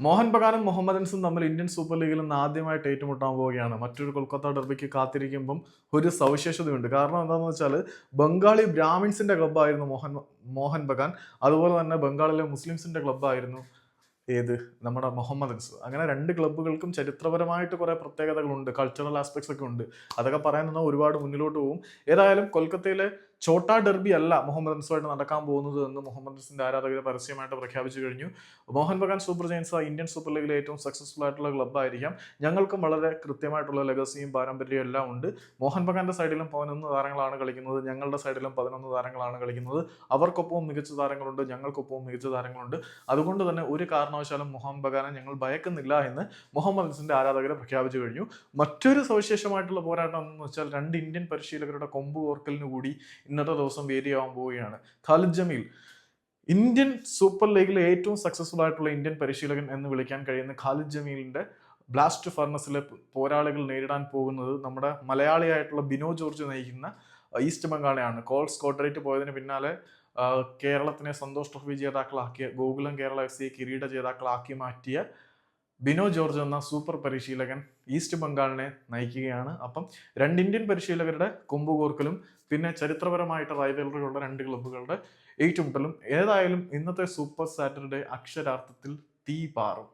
മോഹൻ ബഗാനും മുഹമ്മദൻസും തമ്മിൽ Indian super ലീഗിൽ നിന്ന് ആദ്യമായിട്ട് ഏറ്റുമുട്ടാൻ പോവുകയാണ്. മറ്റൊരു കൊൽക്കത്ത ഡർബിക്ക് കാത്തിരിക്കുമ്പം ഒരു സവിശേഷതയുണ്ട്. കാരണം എന്താണെന്ന് വെച്ചാൽ ബംഗാളി ബ്രാഹ്മിൻസിന്റെ ക്ലബ്ബായിരുന്നു മോഹൻ മോഹൻ ബഗാൻ. അതുപോലെ തന്നെ ബംഗാളിലെ മുസ്ലിംസിന്റെ ക്ലബ്ബായിരുന്നു ഏത്? നമ്മുടെ മുഹമ്മദൻസ് അങ്ങനെ രണ്ട് ക്ലബ്ബുകൾക്കും ചരിത്രപരമായിട്ട് കുറേ പ്രത്യേകതകളുണ്ട്. കൾച്ചറൽ ആസ്പെക്ട്സ് ഒക്കെ ഉണ്ട്. അതൊക്കെ പറയാൻ ഒരുപാട് മുന്നിലോട്ട് പോകും ഏതായാലും കൊൽക്കത്തയിലെ ചോട്ടാ ഡെർബി അല്ല മുഹമ്മദ് അൻസുമായിട്ട് നടക്കാൻ പോകുന്നത് എന്ന് മുഹമ്മദ് അൻസിന്റെ ആരാധകർ പരസ്യമായിട്ട് പ്രഖ്യാപിച്ചു കഴിഞ്ഞു. Mohan Bagan super giants Indian super ലീഗിലെ ഏറ്റവും സക്സസ്ഫുൾ ആയിട്ടുള്ള ക്ലബ്ബായിരിക്കാം ഞങ്ങൾക്കും വളരെ കൃത്യമായിട്ടുള്ള ലെഗസിയും പാരമ്പര്യവും എല്ലാം ഉണ്ട്. മോഹൻ ബഗാന്റെ സൈഡിലും പതിനൊന്ന് താരങ്ങളാണ് കളിക്കുന്നത്. ഞങ്ങളുടെ സൈഡിലും പതിനൊന്ന് താരങ്ങളാണ് കളിക്കുന്നത്. അവർക്കൊപ്പവും മികച്ച താരങ്ങളുണ്ട്. ഞങ്ങൾക്കൊപ്പവും മികച്ച താരങ്ങളുണ്ട്. അതുകൊണ്ട് തന്നെ ഒരു കാരണവശാലും മോഹൻ ബഗാനെ ഞങ്ങൾ ഭയക്കുന്നില്ല എന്ന് മുഹമ്മദ് അൻസിന്റെ ആരാധകർ പ്രഖ്യാപിച്ചു കഴിഞ്ഞു. മറ്റൊരു സവിശേഷമായിട്ടുള്ള പോരാട്ടം എന്ന് വെച്ചാൽ രണ്ട് ഇന്ത്യൻ പരിശീലകരുടെ കൊമ്പ് ഓർക്കലിന് കൂടി ഇന്നത്തെ ദിവസം വേദിയാവാൻ പോവുകയാണ്. ഖാലിദ് ജമീൽ ഇന്ത്യൻ സൂപ്പർ ലീഗിലെ ഏറ്റവും സക്സസ്ഫുൾ ആയിട്ടുള്ള ഇന്ത്യൻ പരിശീലകൻ എന്ന് വിളിക്കാൻ കഴിയുന്ന ഖാലിദ് ജമീലിന്റെ ബ്ലാസ്റ്റ് ഫർണസിലെ പോരാളികൾ നേരിടാൻ പോകുന്നത് നമ്മുടെ മലയാളിയായിട്ടുള്ള ബിനോ ജോർജ് നയിക്കുന്ന ഈസ്റ്റ് ബംഗാളിയാണ് കോൾ സ്കോട്ടറേറ്റ് പോയതിന് പിന്നാലെ കേരളത്തിനെ സന്തോഷ് ട്രോഫി ജേതാക്കളാക്കിയ ഗോകുലം കേരള എഫ് സിയെ കിരീട ജേതാക്കളാക്കി മാറ്റിയ ബിനോ ജോർജ് എന്ന സൂപ്പർ പരിശീലകൻ ഈസ്റ്റ് ബംഗാളിനെ നയിക്കുകയാണ്. അപ്പം രണ്ട് ഇന്ത്യൻ പരിശീലകരുടെ കൊമ്പുകോർക്കലും പിന്നെ ചരിത്രപരമായിട്ട് റൈവലറിയുള്ള രണ്ട് ക്ലബ്ബുകളുടെ ഏറ്റുമുട്ടലും ഏതായാലും ഇന്നത്തെ സൂപ്പർ സാറ്റർഡേ അക്ഷരാർത്ഥത്തിൽ തീ പാറും.